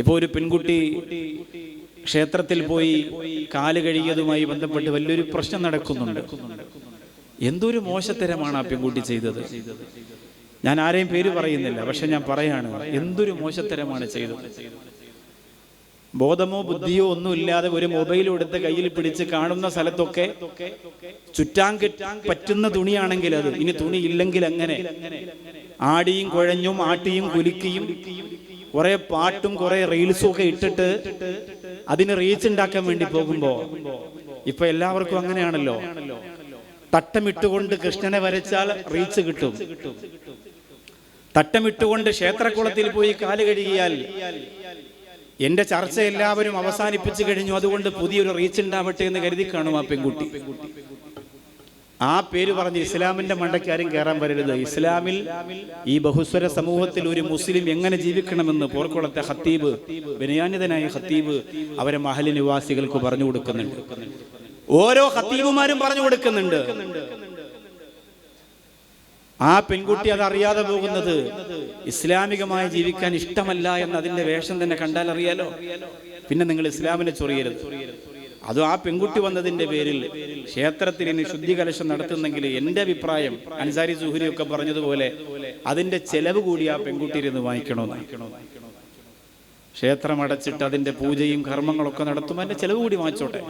ഇപ്പോൾ ഒരു പെൺകുട്ടി ക്ഷേത്രത്തിൽ പോയി കാൽ കഴുകിയതുമായി ബന്ധപ്പെട്ട് വലിയൊരു പ്രശ്നം നടക്കുന്നുണ്ട്. എന്തൊരു മോശത്തരമാണ് ആ പെൺകുട്ടി ചെയ്തത്? ഞാൻ ആരെയും പേര് പറയുന്നില്ല പക്ഷെ ഞാൻ പറയാണ് എന്തൊരു മോശത്തരമാണ് ചെയ്തത്? ബോധമോ ബുദ്ധിയോ ഒന്നും ഇല്ലാതെ ഒരു മൊബൈൽ എടുത്ത് കയ്യിൽ പിടിച്ച് കാണുന്ന സ്ഥലത്തൊക്കെ ചുറ്റാൻ കെറ്റാൻ പറ്റുന്ന തുണിയാണെങ്കിൽ അത് ഇനി തുണി ഇല്ലെങ്കിൽ അങ്ങനെ ആടിയും കുഴഞ്ഞും ആട്ടിയും കുലുക്കിയും കുറെ പാട്ടും കുറെ റീൽസും ഒക്കെ ഇട്ടിട്ട് അതിന് റീച്ച് ഉണ്ടാക്കാൻ വേണ്ടി പോകുമ്പോ ഇപ്പൊ എല്ലാവർക്കും അങ്ങനെയാണല്ലോ. തട്ടമിട്ടുകൊണ്ട് കൃഷ്ണനെ വരച്ചാൽ റീച്ച് കിട്ടും. തട്ടമിട്ടുകൊണ്ട് ക്ഷേത്രക്കുളത്തിൽ പോയി കാൽ കഴുകിയാൽ എന്റെ ചർച്ച എല്ലാവരും അവസാനിപ്പിച്ചു കഴിഞ്ഞു. അതുകൊണ്ട് പുതിയൊരു റീച്ച് ഉണ്ടാവട്ടെ എന്ന് കരുതി കാണും ആ പെൺകുട്ടി. ആ പേര് പറഞ്ഞ് ഇസ്ലാമിന്റെ മണ്ടയ്ക്കാരും കയറാൻ വരരുത്. ഇസ്ലാമിൽ ഈ ബഹുസ്വര സമൂഹത്തിൽ ഒരു മുസ്ലിം എങ്ങനെ ജീവിക്കണമെന്ന് പോർക്കുളത്തെ ഹത്തീബ് വിനയാനിതനായ ഹത്തീബ് അവരെ മഹലി നിവാസികൾക്ക് പറഞ്ഞു കൊടുക്കുന്നുണ്ട്. ഓരോ ഹത്തീബുമാരും പറഞ്ഞു കൊടുക്കുന്നുണ്ട്. ആ പെൺകുട്ടി അത് അറിയാതെ പോകുന്നത് ഇസ്ലാമികമായി ജീവിക്കാൻ ഇഷ്ടമല്ല എന്ന് അതിന്റെ വേഷം തന്നെ കണ്ടാൽ അറിയാലോ? പിന്നെ നിങ്ങൾ ഇസ്ലാമിനെ ചൊറിയരുത്. അതും ആ പെൺകുട്ടി വന്നതിന്റെ പേരിൽ ക്ഷേത്രത്തിൽ ഇനി ശുദ്ധികലശം നടത്തുന്നെങ്കിൽ എന്റെ അഭിപ്രായം അൻസാരി സുഹരി ഒക്കെ പറഞ്ഞതുപോലെ അതിന്റെ ചെലവ് കൂടി ആ പെൺകുട്ടി ഇരുന്ന് ക്ഷേത്രം അടച്ചിട്ട് അതിന്റെ പൂജയും കർമ്മങ്ങളൊക്കെ നടത്തുമ്പോൾ അതിന്റെ ചെലവ് കൂടി വാങ്ങിച്ചോട്ടെ.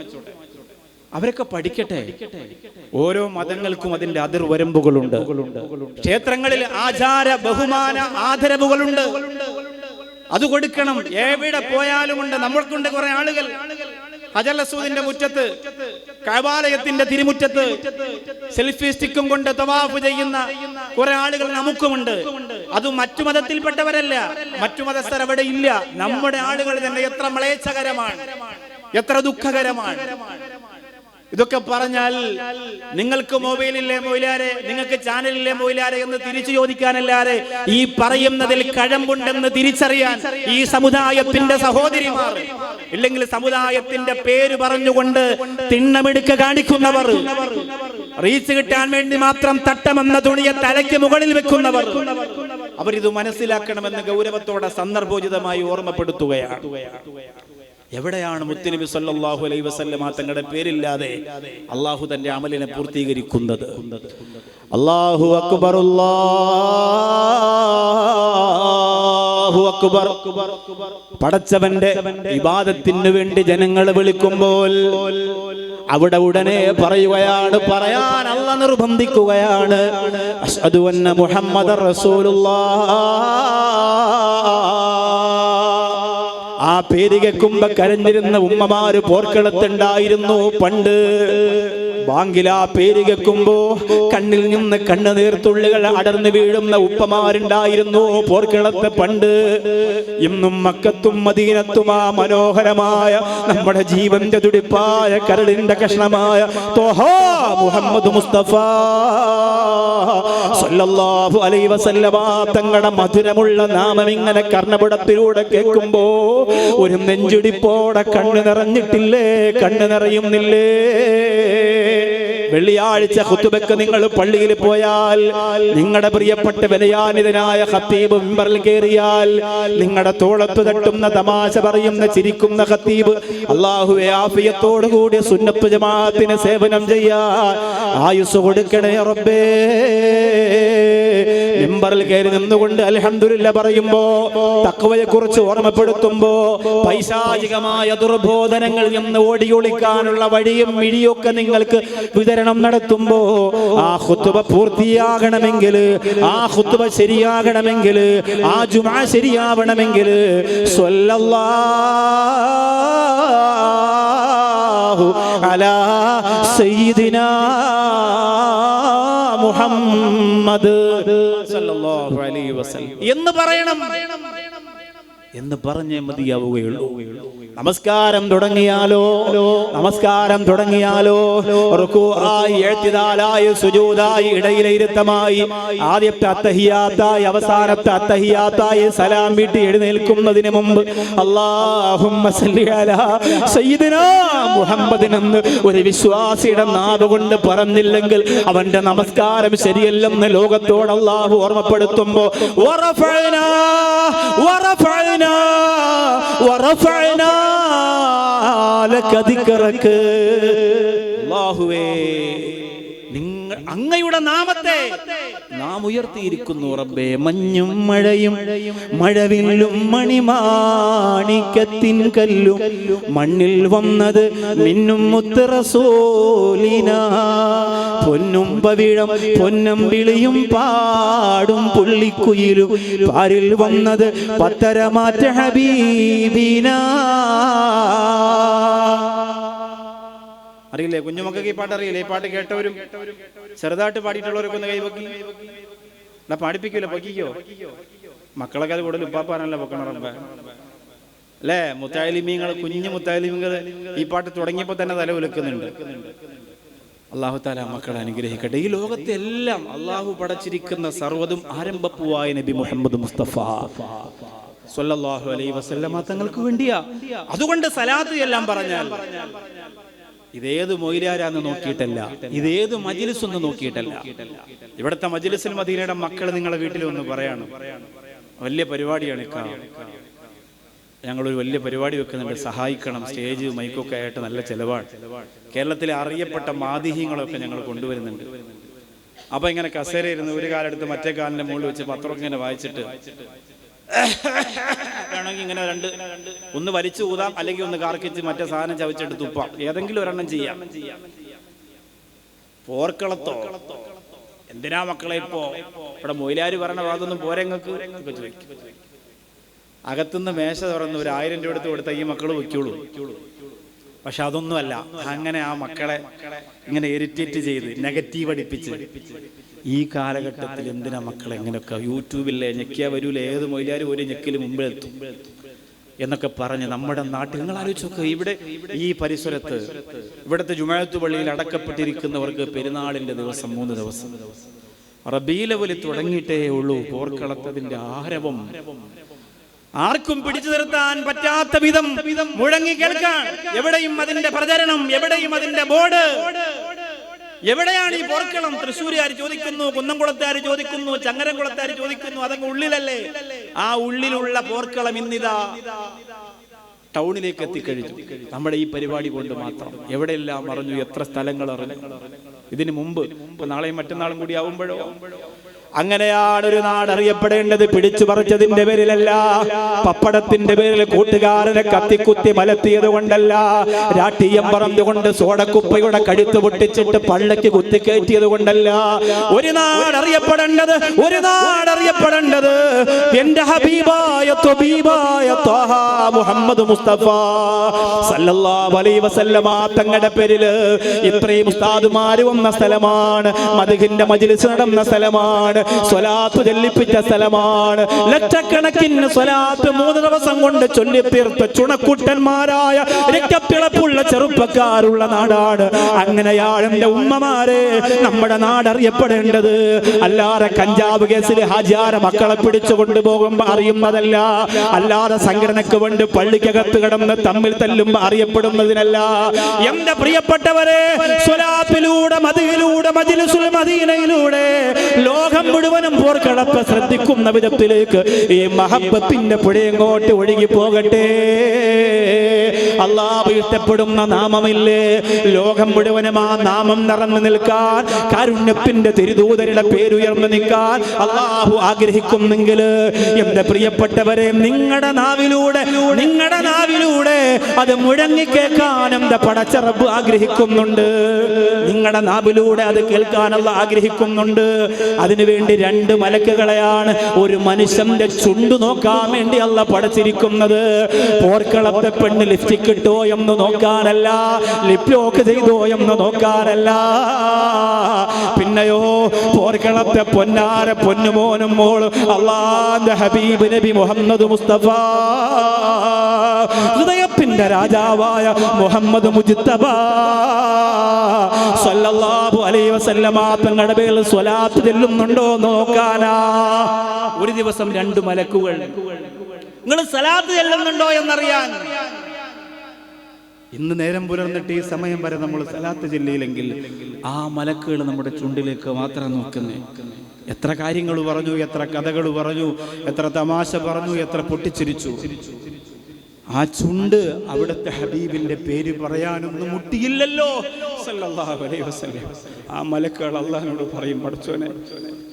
അവരൊക്കെ പഠിക്കട്ടെ. ഓരോ മതങ്ങൾക്കും അതിന്റെ അതിർവരമ്പുകളുണ്ട്. ക്ഷേത്രങ്ങളിൽ ആചാര ബഹുമാന ആദരവുകളുണ്ട്. അത് കൊടുക്കണം. എവിടെ പോയാലും ഉണ്ട് നമ്മൾക്കുണ്ട് കുറെ ആളുകൾ. ഹജലസൂദിന്റെ മുറ്റത്ത് കൈവാലയത്തിന്റെ തിരുമുറ്റത്ത് സെൽഫി സ്റ്റിക്കും കൊണ്ട് തവാഫ് ചെയ്യുന്ന കുറെ ആളുകൾ നമുക്കുമുണ്ട്. അത് മറ്റു മതത്തിൽപ്പെട്ടവരല്ല. മറ്റു മതസ്ഥർ അവിടെ ഇല്ല. നമ്മുടെ ആളുകൾ തന്നെ എത്ര മ്ലേച്ഛകരമാണ്. എത്ര ദുഃഖകരമാണ്. ഇതൊക്കെ പറഞ്ഞാൽ നിങ്ങൾക്ക് മൊബൈലില്ലേ മൊയിലാരെ നിങ്ങൾക്ക് ചാനലില്ലേ മൊയിലാരെ എന്ന് തിരിച്ചു ചോദിക്കാനല്ലാതെ ഈ പറയുന്നതിൽ കഴമ്പുണ്ടെന്ന് തിരിച്ചറിയാൻ ഈ സമുദായത്തിന്റെ സഹോദരിമാർ ഇല്ലെങ്കിൽ സമുദായത്തിന്റെ പേര് പറഞ്ഞുകൊണ്ട് തിണ്ണമെടുക്ക കാണിക്കുന്നവർ റീച്ച് കിട്ടാൻ വേണ്ടി മാത്രം തട്ടമെന്ന തുണിയെ തലയ്ക്ക് മുകളിൽ വെക്കുന്നവർ അവരിത് മനസ്സിലാക്കണമെന്ന് ഗൗരവത്തോടെ സന്ദർഭോചിതമായി ഓർമ്മപ്പെടുത്തുകയാണ്. എവിടെയാണ് മുത്തുനബി സല്ലാഹു അലൈ വസല്ലമ തങ്ങളുടെ പേരില്ലാതെ അള്ളാഹു തന്റെ അമലിനെ പൂർത്തീകരിക്കുന്നത്? അല്ലാഹു അക്ബർ പടച്ചവന്റെ വിവാദത്തിന് വേണ്ടി ജനങ്ങൾ വിളിക്കുമ്പോൾ അവിടെ ഉടനെ പറയുകയാണ് പറയാൻ അല്ല നിർബന്ധിക്കുകയാണ്. അഷ്ഹദു അന്ന റസൂലുള്ള റസൂലുള്ളാഹ്. ആ പേര് കുമ്പ കരഞ്ഞിരുന്ന ഉമ്മമാര് പോർക്കളത്തുണ്ടായിരുന്നു പണ്ട്. ബാങ്കിലാ പേരിക പേര് കേൾക്കുമ്പോ കണ്ണിൽ നിന്ന് കണ്ണുനീർത്തുള്ളികൾ അടർന്നു വീഴുന്ന ഉപ്പമാരുണ്ടായിരുന്നു പോർക്കിളത്ത് പണ്ട്. ഇന്നും മക്കത്തും മദീനത്തും ആ മനോഹരമായ നമ്മുടെ ജീവന്റെ തുടിപ്പായ കരളിന്റെ കഷ്ണമായ തോഹാ മുഹമ്മദ് മുസ്തഫ സല്ലല്ലാഹു അലൈഹി വസല്ലമ തങ്ങളുടെ മധുരമുള്ള നാമം ഇങ്ങനെ കർണപുടത്തിലൂടെ കേൾക്കുമ്പോ ഒരു നെഞ്ചുടിപ്പോടെ കണ്ണു നിറഞ്ഞിട്ടില്ലേ? കണ്ണു നിറയുന്നില്ലേ? വെള്ളിയാഴ്ച ഹുത്തുബക്ക് നിങ്ങൾ പള്ളിയിൽ പോയാൽ നിങ്ങളുടെ പ്രിയപ്പെട്ട വിനയാനിതനായ ഹത്തീബ് മെമ്പറിൽ കയറിയാൽ നിങ്ങളുടെ തോളത്ത് തട്ടുന്ന തമാശ പറയുന്ന ചിരിക്കുന്ന ഹത്തീബ് അള്ളാഹുവെ ആഫിയത്തോടു കൂടി സുന്നത്ത് ജമാഅത്തിന് സേവനം ചെയ്യാൻ ആയുസ് കൊടുക്കണേ റബ്ബേ. മിമ്പറിൽ കയറി നിന്നുകൊണ്ട് അൽഹംദുലില്ല പറയുമ്പോ തക്കവയെ കുറിച്ച് ഓർമ്മപ്പെടുത്തുമ്പോ പൈശാചികമായ ദുർബോധനങ്ങൾ നിന്ന് ഓടിയൊളിക്കാനുള്ള വഴിയും മിഴിയൊക്കെ നിങ്ങൾക്ക് വിതരണം നടത്തുമ്പോ ആ ഹുത്തുബ പൂർത്തിയാകണമെങ്കിൽ ആ ഹുത്തുബ ശരിയാകണമെങ്കിൽ ആ ജുമാ ശരിയാവണമെങ്കിൽ സ്വല്ലല്ലാഹു അലാ സയ്യിദിനാ മുഹമ്മദ് എന്ന് പറയണം. എന്ന് പറഞ്ഞേ മതിയാവുകയുള്ളൂ. നമസ്കാരം തുടങ്ങിയാലോ? നമസ്കാരം തുടങ്ങിയാലോ? റുക്കൂആയി, ഇടയിലെ ഇരുത്തമായി ആദ്യത്തെ അത്തഹിയാത്തായി അവസാനത്തെ അത്തഹിയാത്തായി സലാം വീട്ടി എഴുന്നേൽക്കുന്നതിന് മുമ്പ് അല്ലാഹുമ്മ അലാ സയ്യിദിനാ ഒരു വിശ്വാസിയുടെ നാവുകൊണ്ട് പറഞ്ഞില്ലെങ്കിൽ അവന്റെ നമസ്കാരം ശരിയല്ലെന്ന് ലോകത്തോട് അള്ളാഹു ഓർമ്മപ്പെടുത്തുമ്പോ വറഫഅനാ ورفعنا لك ذكرك. നിങ്ങൾ അങ്ങയുടെ നാമത്തെ നാം ഉയർത്തിയിരിക്കുന്നു റബ്ബേ. മഞ്ഞും മഴയും മഴവില്ലും മണിമാണിക്കത്തിൻ കല്ലും. മണ്ണിൽ വന്നത് മിന്നും മുത്തറസോലിന. പൊന്നും പവിഴം പൊന്നം വിളിയും പാടും പുള്ളിക്കുയിലും. പാരിൽ വന്നത് പത്തരമാറ്റ ഹബീബിന. അറിയില്ലേ? കുഞ്ഞുമക്കൾക്ക് ഈ പാട്ട് അറിയില്ലേ? ഈ പാട്ട് കേട്ടവരും ചെറുതായിട്ട് പാടിയിട്ടുള്ളവരൊക്കെ ഒന്ന് കൈവക്കി എന്നാ പാടിപ്പിക്കൂല? പൊക്കിക്കോ? മക്കളൊക്കെ അത് കൂടുതൽ ഉപ്പാപ്പാനല്ല പൊക്കണറമ്പ അല്ലേ? മുത്തായാലിമീങ്ങൾ കുഞ്ഞു മുത്തായാലിമീങ്ങൾ ഈ പാട്ട് തുടങ്ങിയപ്പോൾ തന്നെ തല ഉലക്കുന്നുണ്ട്. അള്ളാഹു താല മക്കളെ അനുഗ്രഹിക്കട്ടെ. ഈ ലോകത്തെ എല്ലാം അള്ളാഹു പടച്ചിരിക്കുന്ന സർവതും ആരംഭപ്പുവായ നബി മുഹമ്മദ് മുസ്തഫ സ്വല്ലല്ലാഹു അലൈഹി വസല്ലമ തങ്ങൾക്ക് വേണ്ടിയാ. അതുകൊണ്ട് സലാത്ത് എല്ലാം പറഞ്ഞാൽ ഇതേത് മൊയിലാരാന്ന് നോക്കിയിട്ടല്ല. ഇതേത് മജിലിസ് ഒന്ന് നോക്കിയിട്ടല്ല. ഇവിടുത്തെ മജിലിസിൽ മദീനയുടെ മക്കൾ നിങ്ങളെ വീട്ടിൽ ഒന്ന് പറയാണ്. വലിയ പരിപാടിയാണ് ഞങ്ങളൊരു വലിയ പരിപാടി വെക്കുന്നുണ്ട്. സഹായിക്കണം. സ്റ്റേജ് മൈക്കൊക്കെ ആയിട്ട് നല്ല ചെലവാണ്. കേരളത്തിലെ അറിയപ്പെട്ട മാതിഹ്യങ്ങളൊക്കെ ഞങ്ങൾ കൊണ്ടുവരുന്നുണ്ട്. അപ്പൊ ഇങ്ങനെ കസേരയിരുന്ന് ഒരു കാലെടുത്ത് മറ്റേ കാലിന്റെ മുകളിൽ വെച്ച് പത്രമൊക്കെ ഇങ്ങനെ വായിച്ചിട്ട് വേണമെങ്കിൽ ഇങ്ങനെ രണ്ട് ഒന്ന് വലിച്ചു ഊതാം അല്ലെങ്കിൽ ഒന്ന് കാർക്കിച്ച് മറ്റേ സാധനം ചവച്ചിട്ട് തുപ്പാം. ഏതെങ്കിലും ഒരെണ്ണം ചെയ്യാം. പോർക്കളത്തോ? എന്തിനാ മക്കളെ ഇപ്പോ? ഇവിടെ മൊയിലാര് പറഞ്ഞ ഭാഗത്തൊന്നും പോരങ്ങൾക്ക് അകത്തുനിന്ന് മേശ തുറന്ന് ഒരു ആയിരം രൂപ എടുത്ത് കൊടുത്ത ഈ മക്കൾ വയ്ക്കുള്ളൂ പക്ഷെ അതൊന്നുമല്ല. അങ്ങനെ ആ മക്കളെ ഇങ്ങനെ ഇറിറ്റേറ്റ് ചെയ്ത് നെഗറ്റീവ് അടിപ്പിച്ച് ഈ കാലഘട്ടത്തിൽ എന്തിനാ മക്കൾ എങ്ങനെയൊക്കെ യൂട്യൂബിലെ ഞെക്കിയാ വരൂല? ഏത് മൊയിലാരും ഒരു ഞെക്കിൽ മുമ്പിലെത്തും. എന്നൊക്കെ പറഞ്ഞ് നമ്മുടെ നാട്ടിൽ നിങ്ങൾ ആലോചിച്ചൊക്കെ ഇവിടെ ഈ പരിസരത്ത് ഇവിടുത്തെ ജുമാഴത്തു പള്ളിയിൽ അടക്കപ്പെട്ടിരിക്കുന്നവർക്ക് പെരുന്നാളിന്റെ ദിവസം മൂന്ന് ദിവസം. റബീലവലി തുടങ്ങിയിട്ടേ ഉള്ളൂ പോർക്കളത്തതിന്റെ ആരവം. ആർക്കും പിടിച്ചു നിർത്താൻ പറ്റാത്ത വിധം മുഴങ്ങി കേൾക്കാൻ. എവിടെയും അതിന്റെ പ്രചരണം എവിടെയും അതിന്റെ ബോർഡ്. എവിടെയാണ് ഈ പോർക്കളം തൃശ്ശൂരുകാർ ചോദിക്കുന്നു കുന്നംകുളത്തുകാർ ചോദിക്കുന്നു ചങ്ങരംകുളത്തുകാർ ചോദിക്കുന്നു അതങ്ങ് ഉള്ളിലല്ലേ? ആ ഉള്ളിലുള്ള പോർക്കളം ഇന്നിതാ. ടൗണിലേക്ക് എത്തിക്കഴിഞ്ഞു. നമ്മുടെ ഈ പരിപാടി കൊണ്ട് മാത്രം. എവിടെയെല്ലാം അറിഞ്ഞു? എത്ര സ്ഥലങ്ങൾ അറിഞ്ഞു? ഇതിനു മുമ്പ് ഇപ്പൊ നാളെയും മറ്റന്നാളും കൂടി ആവുമ്പോഴോ? അങ്ങനെയാണ് ഒരു നാട് അറിയപ്പെടേണ്ടത്. പിടിച്ചു പറിച്ചതിന്റെ പേരിലല്ല. പപ്പടത്തിന്റെ പേരിൽ കൂട്ടുകാരനെ കത്തിക്കുത്തി മലത്തിയത് കൊണ്ടല്ല. രാഷ്ട്രീയം പറഞ്ഞുകൊണ്ട് സോടക്കുപ്പയുടെ കഴുത്ത് പൊട്ടിച്ചിട്ട് പള്ളക്ക് കുത്തിക്കയറ്റിയത് കൊണ്ടല്ല. ഒരു നാട് അറിയപ്പെടേണ്ടത് ഒരു നാട് അറിയപ്പെടേണ്ടത് എന്റെ ഹബീബായ തൊബീബായ മുഹമ്മദ് മുസ്തഫ സല്ലല്ലാഹു അലൈഹി വസല്ലമ തങ്ങളുടെ പേരിൽ ഇത്രയും ഉസ്താദുമാര് വന്ന സ്ഥലമാണ്. മധുഹിന്റെ മജിലിസ് നടന്ന സ്ഥലമാണ്. സ്വലാത്ത് ചൊല്ലിപ്പിച്ച സ്ഥലമാണ്. ലക്ഷക്കണക്കിന് സ്വലാത്ത് മൂന്ന് ദിവസം കൊണ്ട് ചൊല്ലിത്തീർത്ത ചുണക്കുട്ടന്മാരായ രക്തപ്പിളപ്പുള്ള ചെറുപ്പക്കാരുള്ള നാടാണ്. അങ്ങനെയാണ് എന്റെ ഉമ്മമാരെ നമ്മുടെ നാട് അറിയപ്പെടേണ്ടത്. അല്ലാതെ കഞ്ചാവ് കേസിൽ ഹാജിയാര മക്കളെ പിടിച്ചു കൊണ്ടുപോകുമ്പോ അറിയുന്നതല്ല അല്ലാതെ സംഘടനക്ക് വേണ്ടി പള്ളിക്കകത്ത് കിടന്ന് തമ്മിൽ തല്ലുമ്പോ അറിയപ്പെടുന്നതിനല്ല. എന്റെ പ്രിയപ്പെട്ടവരെ സ്വലാത്തിലൂടെ മതിയിലൂടെ മജിലുസുൽ മദീനയിലൂടെ ലോകം മുഴുവനും പോർക്കളപ്പ് ശ്രദ്ധിക്കുന്ന വിധത്തിലേക്ക് ഈ മഹബത്തിന്റെ പുഴയങ്ങോട്ട് ഒഴുകി പോകട്ടെ അള്ളാഹ് ഇഷ്ടപ്പെടുന്ന നാമമില്ലേ? ലോകം മുഴുവനും ആ നാമം നിറഞ്ഞു നിൽക്കാൻ കാരുണ്യത്തിന്റെ തിരുദൂതരുടെ പേരുയർന്നു നിൽക്കാൻ അള്ളാഹു ആഗ്രഹിക്കുന്നെങ്കിൽ എന്റെ പ്രിയപ്പെട്ടവരെ നിങ്ങളുടെ നാവിലൂടെ നിങ്ങളുടെ നാവിലൂടെ അത് മുഴങ്ങി കേൾക്കാൻ എന്റെ പടച്ചറബ് ആഗ്രഹിക്കുന്നുണ്ട്. നിങ്ങളുടെ നാവിലൂടെ അത് കേൾക്കാനുള്ള ആഗ്രഹിക്കുന്നുണ്ട്. അതിനുവേണ്ടി രണ്ട് മലക്കുകളെയാണ് ഒരു മനുഷ്യന്റെ ചുണ്ടു നോക്കാൻ വേണ്ടി അല്ല പടച്ചിരിക്കുന്നത്. പോർക്കളത്തെ പെണ്ണ് ലിപ്സ്റ്റിക് ഇട്ടോ എന്ന് നോക്കാനല്ല ലിപ് ലോക്ക് ചെയ്തോ എന്ന് നോക്കാനല്ല. പിന്നെയോ പോർക്കളത്തെ പൊന്നാര പൊന്നുമോനും മോളും അള്ളാന്റെ ഹബീബ് നബി മുഹമ്മദ് മുസ്തഫ ഹൃദയത്തിന്റെ രാജാവായ മുഹമ്മദ് മുജിത്തബ. സല്ലല്ലാഹു അലൈഹി വസല്ലമ തങ്ങളുടെ പേരിൽ സ്വലാത്ത് ചെല്ലുന്നുണ്ടോ നോക്കാനാ. ഒരു ദിവസം രണ്ട് മലക്കുകൾ. നിങ്ങൾ സലാത്ത് ചെല്ലുന്നുണ്ടോ എന്നറിയാൻ. ഇന്ന് നേരം പുലർന്നിട്ട് ഈ സമയം വരെ നമ്മൾ സലാത്ത് ജില്ലയിലെങ്കിൽ ആ മലക്കുകൾ നമ്മുടെ ചുണ്ടിലേക്ക് മാത്രം നോക്കുന്നേ. എത്ര കാര്യങ്ങൾ പറഞ്ഞു എത്ര കഥകൾ പറഞ്ഞു എത്ര തമാശ പറഞ്ഞു എത്ര പൊട്ടിച്ചിരിച്ചു. ആ ചുണ്ട് അവിടുത്തെ ഹബീബിന്റെ പേര് പറയാനൊന്നും മുട്ടിയില്ലല്ലോ. ആ മലക്കുകൾ അള്ളാഹിനോട് പറയും പഠിച്ചോനെ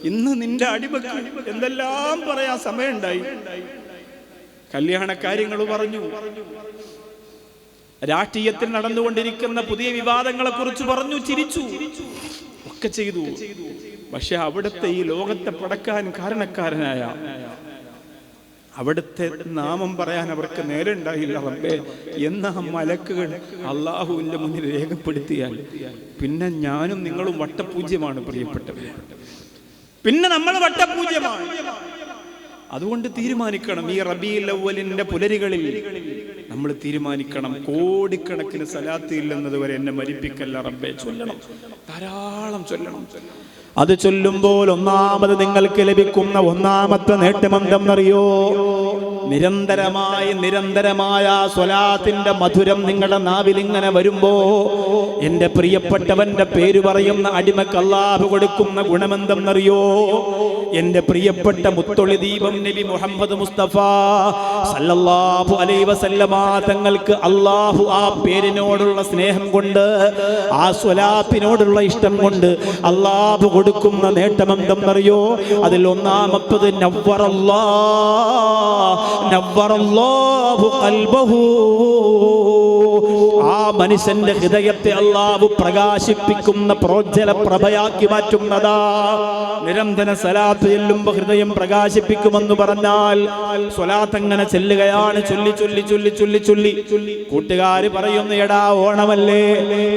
ഇന്ന് നിന്റെ അടിമക്ക് എന്തെല്ലാം പറയാൻ സമയമുണ്ടായി? കല്യാണ കാര്യങ്ങൾ പറഞ്ഞു. രാഷ്ട്രീയത്തിൽ നടന്നുകൊണ്ടിരിക്കുന്ന പുതിയ വിവാദങ്ങളെ കുറിച്ച് പറഞ്ഞു ചിരിച്ചു. ഒക്കെ ചെയ്തു. പക്ഷെ അവിടുത്തെ ഈ ലോകത്തെ പടക്കാൻ കാരണക്കാരനായ അവിടുത്തെ നാമം പറയാൻ അവർക്ക് നേരെ ഉണ്ടായില്ല റബ്ബേ. എന്ന മലക്കുകൾ അള്ളാഹുവിന്റെ മുന്നിൽ രേഖപ്പെടുത്തിയാൽ പിന്നെ ഞാനും നിങ്ങളും വട്ടപൂജ്യമാണ് പ്രിയപ്പെട്ടവർ പിന്നെ നമ്മൾ വട്ടപൂജ്യമാണ്. അതുകൊണ്ട് തീരുമാനിക്കണം ഈ റബീൽ അവലിന്റെ പുലരികളിൽ. നമ്മൾ തീരുമാനിക്കണം. കോടിക്കണക്കിന് സലാത്ത് ഇല്ലെന്നത് വരെ എന്നെ മരിപ്പിക്കല്ല റബ്ബെ ചൊല്ലണം. ധാരാളം ചൊല്ലണം. അത് ചൊല്ലുമ്പോൾ ഒന്നാമത് നിങ്ങൾക്ക് ലഭിക്കുന്ന ഒന്നാമത്തെ നേട്ടം എന്തെന്നറിയോ? നിരന്തരമായി നിരന്തരമായ സ്വലാത്തിന്റെ മധുരം നിങ്ങളുടെ നാവിൽ ഇങ്ങനെ വരുമ്പോ എന്റെ പ്രിയപ്പെട്ടവന്റെ പേര് പറയുന്ന അടിമക്ക് അല്ലാഹു കൊടുക്കുന്ന ഗുണമെന്തെന്നറിയോ? എന്റെ പ്രിയപ്പെട്ട മുത്തൊളി ദീപം നബി മുഹമ്മദ് മുസ്തഫ സല്ലല്ലാഹു അലൈഹി വസല്ലമ തങ്ങൾക്ക് അല്ലാഹു ആ പേരിനോടുള്ള സ്നേഹം കൊണ്ട് ആ സ്വലാത്തിനോടുള്ള ഇഷ്ടം കൊണ്ട് അല്ലാഹു കൊടുക്കുന്ന നേട്ടം എന്തെന്നറിയോ അതിൽ ഒന്നാമത്തത് നവ്വറല്ലാ നവ്വറല്ലാഹു ഖൽബഹു ആ മനുഷ്യന്റെ ഹൃദയത്തെ അള്ളാഹു പ്രകാശിപ്പിക്കുന്ന പ്രോജ്ജല പ്രഭയാക്കി മാറ്റുന്നതാ. നിരന്തര സലാത്ത് ചെല്ലുമ്പോ ഹൃദയം പ്രകാശിപ്പിക്കുമെന്ന് പറഞ്ഞാൽ സ്വലാത്ത് അങ്ങനെ ചെല്ലുകയാണ്. ചൊല്ലി ചൊല്ലി ചൊല്ലി ചൊല്ലി ചൊല്ലി. കൂട്ടുകാര് പറയുന്നു എടാ ഓണമല്ലേ?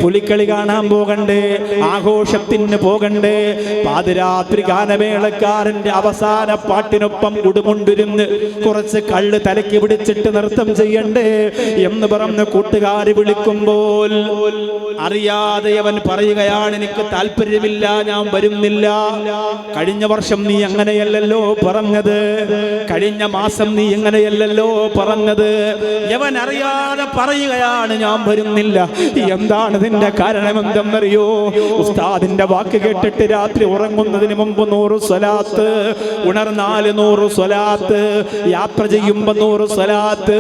പുലിക്കളി കാണാൻ പോകണ്ടേ? ആഘോഷത്തിന് പോകണ്ടേ? പാതിരാത്രി ഗാനമേളക്കാരന്റെ അവസാന പാട്ടിനൊപ്പം ഉടുമുണ്ടിരുന്ന് കുറച്ച് കള്ള് തലയ്ക്ക് പിടിച്ചിട്ട് നൃത്തം ചെയ്യണ്ടേ? എന്ന് പറഞ്ഞ് കൂട്ടുകാര് വിളിക്കുമ്പോൾ അറിയാതെ അവൻ പറയുകയാണ് എനിക്ക് താല്പര്യമില്ല ഞാൻ വരുന്നില്ല. കഴിഞ്ഞ വർഷം നീ അങ്ങനെയല്ലല്ലോ പറഞ്ഞത്. കഴിഞ്ഞ മാസം നീ എങ്ങനെയല്ലല്ലോ പറഞ്ഞത്. യവൻ അറിയാതെ പറയുകയാണ് ഞാൻ വരുന്നില്ല. എന്താണ് നിന്റെ കാരണം എന്തെന്നറിയോ? ഉസ്താദിന്റെ വാക്ക് കേട്ടിട്ട് രാത്രി ഉറങ്ങുന്നതിന് മുമ്പ് നൂറ് സ്വലാത്ത് ഉണർന്നാൽ നൂറ് സ്വലാത്ത് യാത്ര ചെയ്യുമ്പോ നൂറ് സ്വലാത്ത്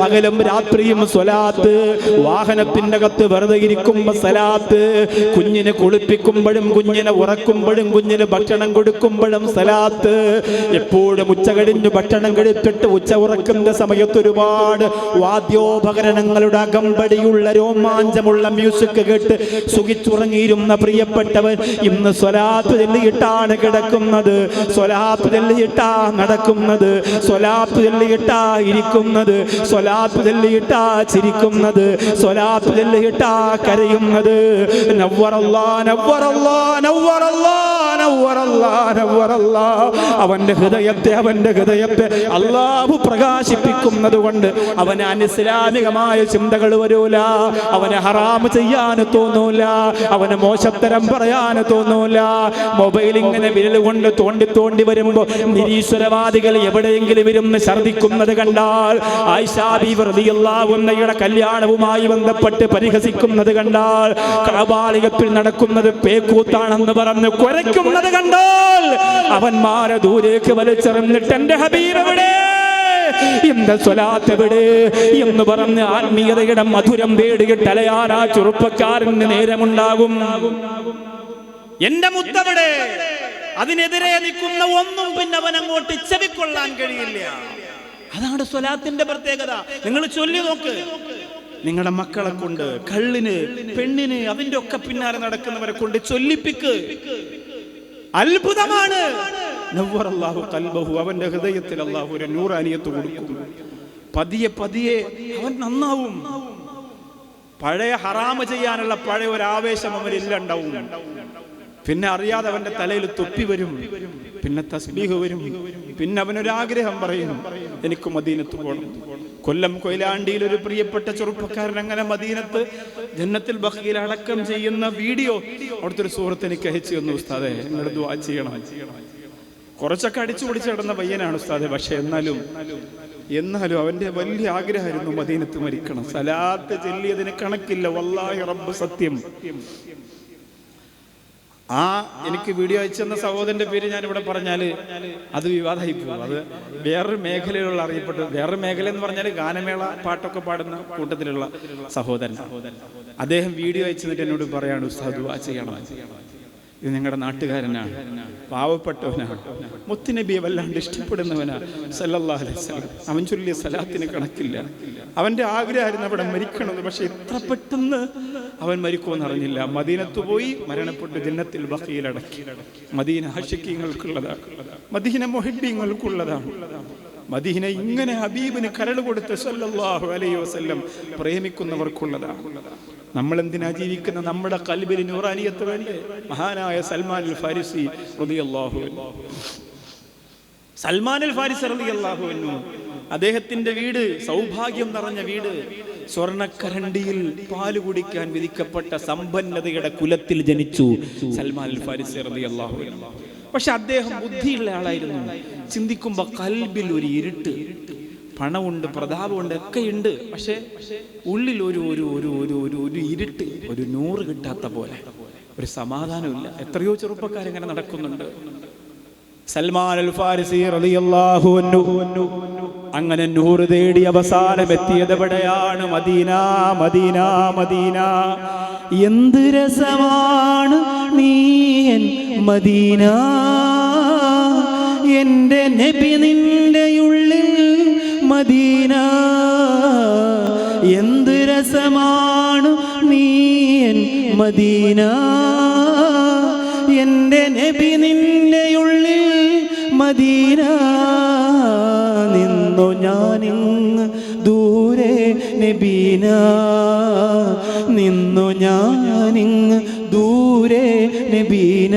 പകലും രാത്രിയും സ്വലാത്ത് വാഹനത്തിന്റെ അകത്ത് വെറുതെ ഇരിക്കുമ്പോ സലാത്ത് കുഞ്ഞിനെ കുളിപ്പിക്കുമ്പോഴും കുഞ്ഞിനെ ഉറക്കുമ്പോഴും കുഞ്ഞിന് ഭക്ഷണം കൊടുക്കുമ്പോഴും സലാത്ത്. എപ്പോഴും ഉച്ച കഴിഞ്ഞ് ഭക്ഷണം കഴിച്ചിട്ട് ഉച്ച ഉറക്കുന്ന സമയത്ത് ഒരുപാട് വാദ്യോപകരണങ്ങളുടെ അകമ്പടിയുള്ള രോമാഞ്ചമുള്ള മ്യൂസിക് കേട്ട് സുഖിച്ചുറങ്ങിയിരുന്ന പ്രിയപ്പെട്ടവൻ ഇന്ന് സ്വലാത്ത് ചെല്ലിയിട്ടാണ് കിടക്കുന്നത്. സ്വലാത്ത് ചെല്ലിയിട്ടാ നടക്കുന്നത്. സ്വലാത്ത് ചെല്ലിയിട്ടാ ഇരിക്കുന്നത്. സ്വലാത്ത് ചെല്ലിയിട്ടാ ചിരിക്കുന്നത്. സ്വലാത്ത് ചൊല്ലിയിട്ടാ കരയുന്നത്. അവന്റെ ഹൃദയത്തെ അവന്റെ ഹൃദയത്തെ അള്ളാഹു പ്രകാശിപ്പിക്കുന്നത് കൊണ്ട് അവന് അനിസ്ലാമികമായ ചിന്തകൾ വരൂല. അവന് ഹറാമ് ചെയ്യാൻ തോന്നൂല. അവന് മോശത്തരം പറയാൻ തോന്നൂല. മൊബൈൽ ഇങ്ങനെ വിരൽ കൊണ്ട് തോണ്ടി തോണ്ടി വരുമ്പോ നിരീശ്വരവാദികൾ എവിടെയെങ്കിലും ഇരുന്ന് ഛർദിക്കുന്നത് കണ്ടാൽ ആയിഷാബി വൃതിയുള്ള കല്യാണവുമായി ബന്ധപ്പെട്ട് പരിഹസിക്കുന്നത് കണ്ടാൽ കബാലികത്തിൽ നടക്കുന്നത് പേക്കൂത്താണെന്ന് പറഞ്ഞ് കുരയ്ക്കുന്നത് കണ്ടാൽ അവന്മാരെ ദൂരേക്ക് വലിച്ചെറിഞ്ഞിട്ട് എന്റെ ഹബീബ് എവിടെ? എന്ന് പറഞ്ഞ് ആത്മീയതയുടെ മധുരം തേടിയിട്ട് അലയാറാ ചെറുപ്പക്കാരന് നേരമുണ്ടാകും. എന്റെ മുത്തവിടെ അതിനെതിരെ നിൽക്കുന്ന ഒന്നും പിന്നെ അവൻ അങ്ങോട്ട് ചെവിക്കൊള്ളാൻ കഴിയില്ല. അതാണ് സ്വലാത്തിന്റെ പ്രത്യേകത. നിങ്ങൾ ചൊല്ലി നോക്ക്. നിങ്ങളുടെ മക്കളെ കൊണ്ട് കള്ളിന് പെണ്ണിന് അതിന്റെ ഒക്കെ പിന്നാലെ നടക്കുന്നവരെ കൊണ്ട് ചൊല്ലിപ്പിക്ക്. അത്ഭുതമാണ്. അവന്റെ ഹൃദയത്തിൽ അള്ളാഹു ഒരു നൂറാനിയത്ത് കൊടുക്കും. പതിയെ പതിയെ അവൻ നന്നാവും. പഴയ ഹറാമ ചെയ്യാനുള്ള പഴയ ഒരു ആവേശം അവനില്ല പിന്നെ അറിയാതെ അവന്റെ തലയിൽ തൊപ്പി വരും. പിന്നെ തസ്ബീഹ് വരും. പിന്നെ അവനൊരാഗ്രഹം പറയും എനിക്ക് മദീനത്ത് പോകണം കൊല്ലം കൊയിലാണ്ടിയിൽ ഒരു പ്രിയപ്പെട്ട ചെറുപ്പക്കാരൻ അങ്ങനെ മദീനത്ത് ജന്നത്തിൽ ബഹയിൽ അടക്കം ചെയ്യുന്ന വീഡിയോ അവിടുത്തെ ഒരു സുഹൃത്ത് എനിക്ക് അയച്ചു തന്നു ഉസ്താദെ. ചെയ്യണം. കുറച്ചൊക്കെ അടിച്ചു പിടിച്ച് കിടന്ന പയ്യനാണ് ഉസ്താദെ. പക്ഷെ എന്നാലും എന്നാലും അവന്റെ വലിയ ആഗ്രഹമായിരുന്നു മദീനത്ത് മരിക്കണം. സലാത്ത് ചെല്ലിയതിന് കണക്കില്ല. വല്ലാഹി റബ്ബ് സത്യം. ആ എനിക്ക് വീഡിയോ അയച്ചു തന്ന സഹോദരന്റെ പേര് ഞാൻ ഇവിടെ പറഞ്ഞാൽ അത് വിവാദമായി പോകും. അത് വേറൊരു മേഖലയിലുള്ള അറിയപ്പെട്ട വേറൊരു മേഖല എന്ന് പറഞ്ഞാൽ ഗാനമേള പാട്ടൊക്കെ പാടുന്ന കൂട്ടത്തിലുള്ള സഹോദരൻ. അദ്ദേഹം വീഡിയോ അയച്ചു എന്നിട്ട് എന്നോട് പറയാണ് ഉസ്താദ് ചെയ്യണം. ഇത് ഞങ്ങളുടെ നാട്ടുകാരനാണ് പാവപ്പെട്ടവനാണ് മുത്തുനബിയെ വല്ലാണ്ട് ഇഷ്ടപ്പെടുന്നവനാണ് സല്ലല്ലാഹു അലൈഹി വസല്ലം. അവൻ ചൊല്ലിയ സലാത്തിന് കണക്കില്ല. അവന്റെ ആഗ്രഹമായിരുന്നു അവിടെ മരിക്കണമെന്ന് പക്ഷെ എത്ര പെട്ടെന്ന് അവൻ മരിക്കുമെന്ന് അറിഞ്ഞില്ല. മദീനത്ത് പോയി മരണപ്പെട്ട് ജന്നത്തിൽ ബഖീലടക്കി മദീന ആശിക്യങ്ങൾക്കുള്ളതാണ് മദീന മൊഹിബ്യങ്ങൾക്കുള്ളതാണ് മദീന ഇങ്ങനെ ഹബീബിന് കരട് കൊടുത്ത് സല്ലല്ലാഹു അലൈഹി വസല്ലം പ്രേമിക്കുന്നവർക്കുള്ളതാണ് നമ്മൾ എന്തിനാ നമ്മുടെ കൽബിൽ നൂറാനിയത്ത് വേണ്ടേ? മഹാനായ സൽമാൻ അൽ ഫാരിസി റളിയല്ലാഹു സൽമാൻ അൽ ഫാരിസ് റളിയല്ലാഹു അൻഹു. അദ്ദേഹത്തിന്റെ വീട് സൗഭാഗ്യം നിറഞ്ഞ വീട് സ്വർണക്കരണ്ടിയിൽ പാൽ കുടിക്കാൻ വിധിക്കപ്പെട്ട സമ്പന്നതയുടെ കുലത്തിൽ ജനിച്ചു സൽമാൻ അൽ ഫാരിസ് റളിയല്ലാഹു അൻഹു. പക്ഷെ അദ്ദേഹം ബുദ്ധിയുള്ള ആളായിരുന്നു. ചിന്തിക്കുമ്പോ കൽബിൽ ഒരു ഇരുട്ട്. പണമുണ്ട് പ്രതാപമുണ്ട് ഒക്കെ ഉണ്ട് പക്ഷെ ഉള്ളിൽ ഒരു ഒരു ഒരു ഒരു ഒരു ഒരു ഇരുട്ട് ഒരു നൂറ് കിട്ടാത്ത പോലെ ഒരു സമാധാനമില്ല എത്രയോ ചെറുപ്പക്കാരിങ്ങനെ നടക്കുന്നുണ്ട്. സൽമാൻ അൽ ഫാരിസി റളിയല്ലാഹു അൻഹു അങ്ങനെ നൂറ് തേടി അവസാനം എത്തിയത് എവിടെയാണ് മദീന മദീന മദീന. എന്ത് രസമാണ് നീ മദീന എന്റെ നബി ഉള്ളിൽ മദീന. എന്ത് രസമാണ് നീ എൻ മദീന. എന്റെ നബി നിന്റെ ഉള്ളിൽ മദീന. നിന്നു ഞാനിങ്ങ് ദൂരെ നബീന. നിന്നു ഞാനിങ്ങ് ദൂരെ നബീന.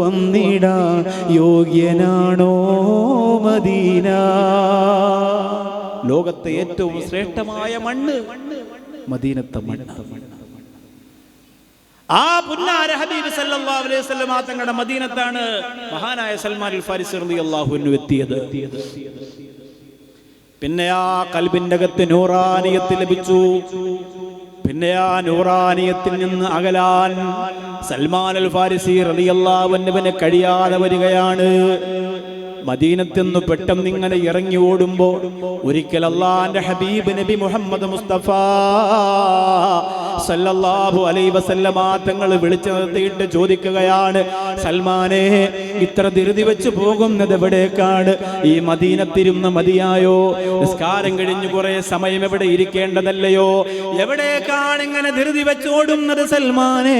വന്നിടാ യോഗ്യനാണോ മദീന? ലോകത്തെ ഏറ്റവും ശ്രേഷ്ഠമായ മണ്ണ് മദീനത്തെ മണ്ണ്. ആ പുന്നാര ഹബീബ് സല്ലല്ലാഹു അലൈഹി വസല്ലം തങ്ങളുടെ മദീനത്താണ് മഹാനായ സൽമാൻ അൽ ഫാരിസ് റളിയല്ലാഹു അൻഹു എത്തിയത്. പിന്നെ ആ കൽബിന്റെ അകത്ത് നൂറാനിയത്ത് ലഭിച്ചു. പിന്നെ ആ നൂറാനിയത്തിൽ നിന്ന് അകലാൻ സൽമാൻ അൽ ഫാരിസി റളിയല്ലാഹു അൻഹുവിനെ കഴിയാതെ വരികയാണ്. മദീനത്തിന്ന് പെട്ടെന്ന് ഇങ്ങനെ ഇറങ്ങി ഓടുമ്പോൾ ഒരിക്കൽ അള്ളാന്റെ ഹബീബ് നബി മുഹമ്മദ് മുസ്തഫ സല്ലല്ലാഹു അലൈഹി വസല്ലമ തങ്ങൾ വിളിച്ചു നിർത്തിയിട്ട് ചോദിക്കുകയാണ് സൽമാനെ ഇത്ര ധൃതി വെച്ച് പോകുന്നത് എവിടേക്കാണ്? ഈ മദീനത്തിരുന്ന് മതിയായോ? നിസ്കാരം കഴിഞ്ഞു കുറെ സമയം എവിടെ ഇരിക്കേണ്ടതല്ലയോ? എവിടേക്കാണ് ഇങ്ങനെ ധൃതി വെച്ച് ഓടുന്നത് സൽമാനെ?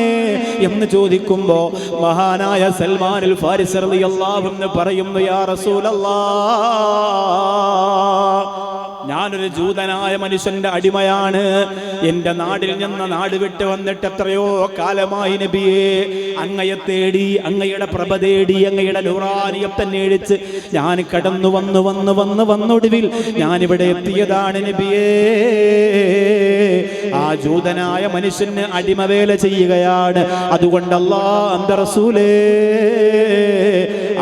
എന്ന് ചോദിക്കുമ്പോ മഹാനായ സൽമാനിൽ ഫാരിസ് റളിയല്ലാഹു അൻഹു പറയുന്നു യാ ഞാനൊരു ജൂതനായ മനുഷ്യന്റെ അടിമയാണ്. എന്റെ നാടിൽ നിന്ന് നാട് വിട്ട് വന്നിട്ട് എത്രയോ കാലമായി നബിയെ അങ്ങയെ തേടി അങ്ങയുടെ പ്രഭ തേടി അങ്ങയുടെ ലുറാനിയത്തെ നേടിച്ച് ഞാൻ കടന്നു വന്നു വന്നു വന്നു വന്നൊടുവിൽ ഞാനിവിടെ എത്തിയതാണ് നബിയേ. ആ ജൂതനായ മനുഷ്യന് അടിമവേല ചെയ്യുകയാണ്. അതുകൊണ്ട് അല്ലാ അന്തറസൂലേ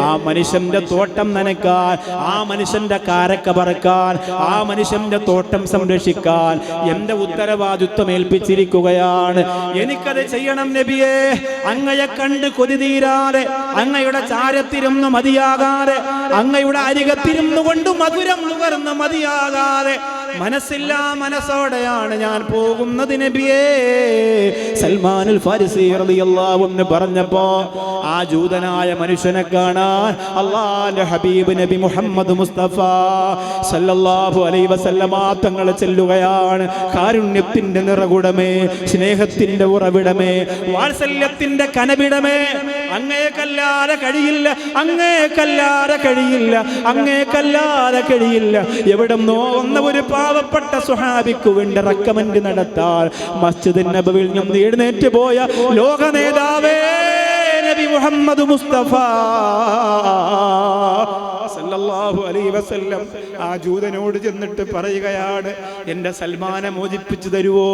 ആ മനുഷ്യന്റെ തോട്ടം നനക്കാൻ ആ മനുഷ്യന്റെ കാരക്ക പറക്കാൻ ആ മനുഷ്യന്റെ തോട്ടം സംരക്ഷിക്കാൻ എന്റെ ഉത്തരവാദിത്വം ഏൽപ്പിച്ചിരിക്കുകയാണ് എനിക്കത് ചെയ്യണം നബിയെ. അങ്ങയെ കണ്ട് കൊതി തീരാതെ അങ്ങയുടെ ചാരത്തിരുന്ന് മതിയാകാതെ അങ്ങയുടെ അരികത്തിരുന്നു കൊണ്ട് മധുരം നുകർന്ന് മതിയാകാതെ മനസ്സില്ലാ മനസ്സോടെയാണ് ഞാൻ പോകുന്നത് നബിയേ. സൽമാനുൽ ഫാരിസി റളിയല്ലാഹു പറഞ്ഞപ്പോ ആ ജൂതനായ മനുഷ്യനെ കാണാൻ അള്ളാന്റെ ഹബീബ് നബി മുഹമ്മദ് മുസ്തഫ സല്ലല്ലാഹു അലൈഹി വസല്ലമ തങ്ങൾ ചെല്ലുകയാണ്. കാരുണ്യത്തിന്റെ നിറകുടമേ സ്നേഹത്തിന്റെ ഉറവിടമേ വാത്സല്യത്തിന്റെ കനവിടമേ. അങ്ങേക്കല്ലാതെ കഴിയില്ല അങ്ങേക്കല്ലാതെ കഴിയില്ല അങ്ങേക്കല്ലാതെ കഴിയില്ല. എവിടെ നോവുന്ന ഒരു പാവപ്പെട്ട സുഹാബിക്ക് വേണ്ടി റെക്കമെന്റ് നടത്താൻ മസ്ജിദ് നബവിൽ നിന്ന് എഴുന്നേറ്റ് പോയ ലോക നേതാവേ നബി മുഹമ്മദ് മുസ്തഫ. സല്ലല്ലാഹു അലൈഹി വസല്ലം ആ ജൂതനോട് ചെന്നിട്ട് പറയുകയാണ് എന്റെ സൽമാനെ മോചിപ്പിച്ചു തരുവോ?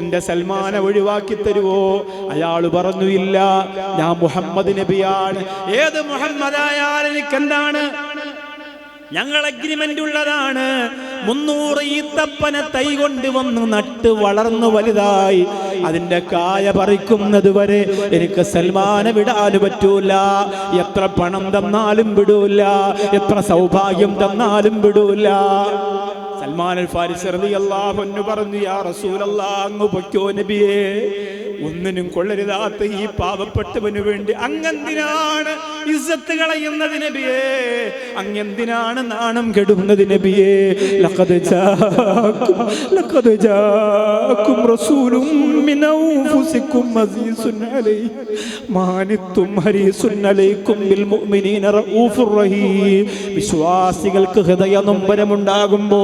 എന്റെ സൽമാനെ ഒഴിവാക്കി തരുവോ? അയാൾ പറഞ്ഞു ഇല്ല ഞാൻ മുഹമ്മദ് നബിയാണ്. ഏത് മുഹമ്മദായാൽ എനിക്ക് എന്താണ് ഞങ്ങൾ അഗ്രിമെന്റ് ഉള്ളതാണ്. മുന്നൂറ് ഈത്തപ്പന തൈ കൊണ്ട് വന്ന് നട്ട് വളർന്നു വലുതായി. അതിന്റെ കായ പറിക്കുന്നത് വരെ എനിക്ക് സൽമാനെ വിടാന് പറ്റൂല. എത്ര പണം തന്നാലും വിടൂല. എത്ര സൗഭാഗ്യം തന്നാലും വിടൂല. സൽമാൻ അൽ ഫാരിസ് പറഞ്ഞു യാ റസൂലല്ലാ അങ്ങ് പൊയ്ക്കോ നബിയേ. ഒന്നിനും കൊള്ളരുതാത്ത ഈ പാവപ്പെട്ടവന് വേണ്ടി അങ്ങെന്തിനാണ് ഇസ്സത്ത് കളയുന്നത് നബിയേ അങ്ങെന്തിനാണ് നാണം കെടുന്നത് നബിയേ? ലഖദ് ജാഅക്കും ലഖദ് ജാഅക്കും റസൂലും മിൻ അസീസുൻ അലൈഹി മാനിത്തും ഹരീസുൻ അലൈക്കും ബിൽ മുഅ്മിനീന റഊഫുർ റഹീം. വിശ്വാസികൾക്ക് ഹൃദയ നൊമ്പരമുണ്ടാകുമ്പോ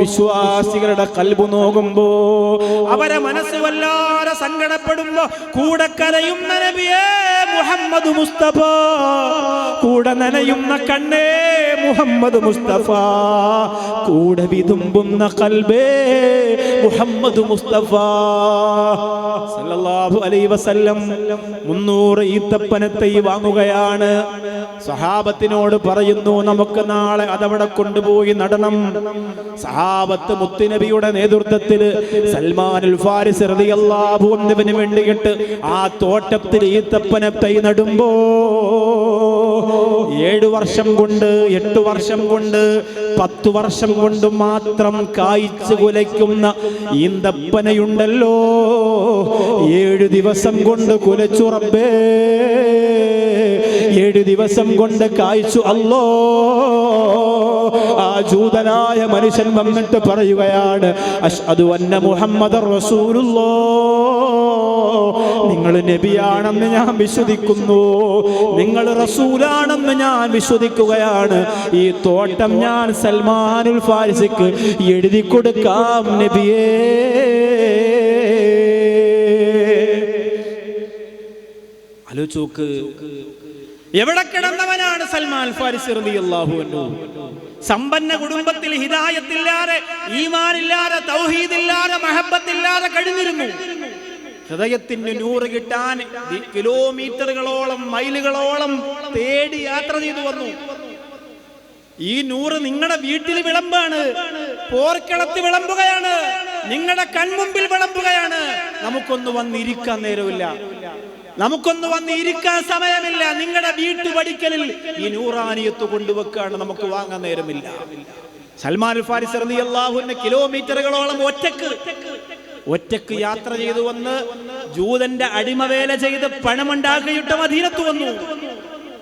വിശ്വാസികളുടെ കൽബ് നോകുമ്പോ അവരെ മനസ്സ് വല്ലാതെ സങ്കടപ്പെടുമ്പോ കൂടെ കരയുന്ന നബിയേ മുഹമ്മദ് മുസ്തഫ. കൂടെ നനയുന്ന കണ്ണേ മുഹമ്മദ് മുസ്തഫ. കൂടെ വിതുമ്പുന്ന കൽബേ മുഹമ്മദ് മുസ്തഫ. സല്ലല്ലാഹു അലൈഹി വസല്ലം മുന്നൂറ് ഈത്തപ്പനത്തൈ വാങ്ങുകയാണ്. സഹാബത്തിനോട് പറയുന്നു നമുക്ക് നാളെ അതവിടെ കൊണ്ടുപോയി നടണം. സഹാബത്ത് മുത്തുനബിയുടെ നേതൃത്വത്തിൽ സൽമാനുൽ ഫാരിസ് റളിയല്ലാഹു വേണ്ടിയിട്ട് ആ തോട്ടത്തിൽ ഈത്തപ്പനത്തൈ നടുമ്പോ ഏഴു വർഷം കൊണ്ട് എട്ട് വർഷം കൊണ്ട് പത്തു വർഷം കൊണ്ട് മാത്രം കായ്ച്ചു കുലയ്ക്കുന്ന ഈന്തപ്പനയുണ്ടല്ലോ. ഏഴു ദിവസം കൊണ്ട് കുലച്ചുറബേ ഏഴു ദിവസം കൊണ്ട് കായ്ച്ചു. അല്ലോ ആ ജൂതനായ മനുഷ്യൻ വന്നിട്ട് പറയുകയാണ് അഷ്ഹദു അന്ന മുഹമ്മദ് റസൂലുള്ളോ. നിങ്ങൾ നബിയാണെന്ന് ഞാൻ വിശ്വസിക്കുന്നു. നിങ്ങൾ റസൂലാണെന്ന് ഞാൻ വിശ്വസിക്കുകയാണ്. ഈ തോട്ടം ഞാൻ സൽമാനുൽ ഫാരിസിക്ക് എഴുതി കൊടുക്കാം നബിയേ. ആലോചോക്ക് എവിടെ കിടന്നവനാണ് സൽമാൻ ഫാരിസ് റളിയല്ലാഹു അൻഹു? സമ്പന്ന കുടുംബത്തിൽ ഹിദായത്തില്ലാതെ ഈമാനില്ലാതെ തൗഹീദില്ലാതെ മഹബത്തില്ലാതെ കഴിഞ്ഞിരുന്നു. ഹൃദയത്തിന് നൂറ് കിട്ടാൻ കിലോമീറ്ററുകളോളം മൈലുകളോളം തേടി യാത്ര ചെയ്തു വന്നു. ഈ നൂറ് നിങ്ങളുടെ വീട്ടിൽ വിളമ്പാണ് പോർക്കളത്ത് വിളമ്പുകയാണ്. നിങ്ങളുടെ കൺമുമ്പിൽ വിളമ്പുകയാണ്. നമുക്കൊന്ന് വന്നിരിക്കാൻ നേരമില്ല. നമുക്കൊന്ന് വന്ന് ഇരിക്കാൻ സമയമില്ല. നിങ്ങളുടെ വീട്ടുപടിക്കലിൽ ഈ നൂറാനിയത്ത് കൊണ്ടുവെക്കാണ് നമുക്ക് വാങ്ങാൻ നേരമില്ല. സൽമാൻ ഫാരിസ് അള്ളാഹുവിന്റെ കിലോമീറ്ററുകളോളം ഒറ്റയ്ക്ക് ഒറ്റയ്ക്ക് യാത്ര ചെയ്തു വന്ന് ജൂതന്റെ അടിമവേല ചെയ്ത് പണമുണ്ടാക്കിയിട്ട് മദീനത്ത് വന്നു.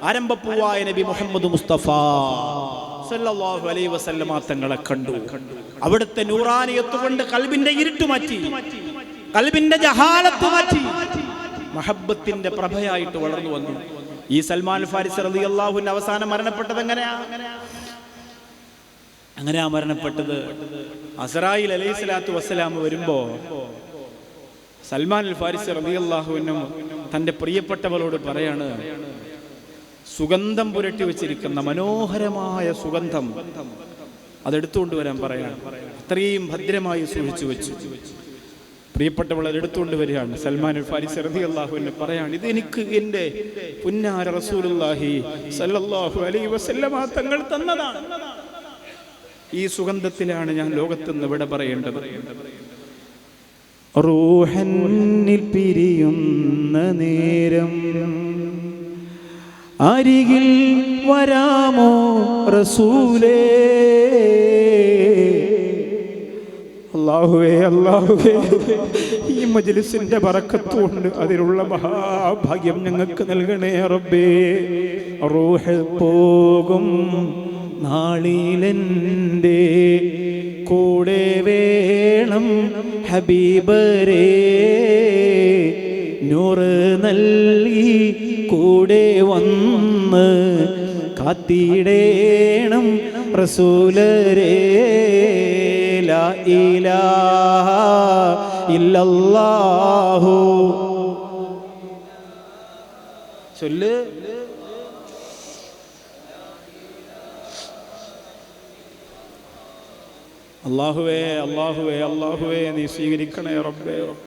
ആരംഭപ്പൂവായ നബി മുഹമ്മദ് മുസ്തഫ. വസല്ലമ തങ്ങളെ കണ്ടു. അവിടുത്തെ നൂറാനിയത്ത് കൊണ്ട് കൽബിന്റെ ഇരുട്ട് മാറ്റി. കൽബിന്റെ ജഹാലത്ത് മാറ്റി. മഹബത്തിന്റെ പ്രഭയായിട്ട് വളർന്നു വന്നു. ഈ സൽമാൻ ഫാരിസ് അള്ളാഹുവിന്റെ അവസാനം മരണപ്പെട്ടത് എങ്ങനെയാ? അങ്ങനെയാ മരണപ്പെട്ടത്? അസറായിൽ അലൈഹി സ്വലാത്തു വസ്സലാം വരുമ്പോ സൽമാൻ അൽ ഫാരിസ് അള്ളാഹുവിനും തന്റെ പ്രിയപ്പെട്ടവളോട് പറയാണ് സുഗന്ധം പുരട്ടി വെച്ചിരിക്കുന്ന മനോഹരമായ സുഗന്ധം അതെടുത്തുകൊണ്ട് വരാൻ പറയാണ്. അത്രയും ഭദ്രമായി സൂക്ഷിച്ചു വെച്ചു. പ്രിയപ്പെട്ടവൾ അതെടുത്തുകൊണ്ട് വരികയാണ്. സൽമാൻ ഫാരിസ് റളിയല്ലാഹുവിനെ പറയാണ് ഇത് എനിക്ക് എന്റെ പുന്നാര വസല്ലമ തങ്ങൾ തന്നതാണ്. ഈ സുഗന്ധത്തിലാണ് ഞാൻ ലോകത്തുനിന്ന് ഇവിടെ പറയേണ്ടത്. റൂഹന്നിൽ പിരിയുന്ന നേരം അരികിൽ വരാമോ റസൂലേ? അള്ളാഹുവേ അള്ളാഹുവേ ഈ മജ്ലിസിന്റെ പറക്കത്തുകൊണ്ട് അതിലുള്ള മഹാഭാഗ്യം ഞങ്ങൾക്ക് നൽകണേ റബ്ബേ. റൂഹ പോകും നാളിലെന്റെ കൂടെ വേണം ഹബീബരേ. നൂറ് നൽകി കൂടെ വന്ന് കാത്തിടേണം റസൂലരേ. ലാ ഇലാഹ ചൊല്ല്. അള്ളാഹുവേ അള്ളാഹുവേ അള്ളാഹുവേ നീ സ്വീകരിക്കണേ റബ്ബേ.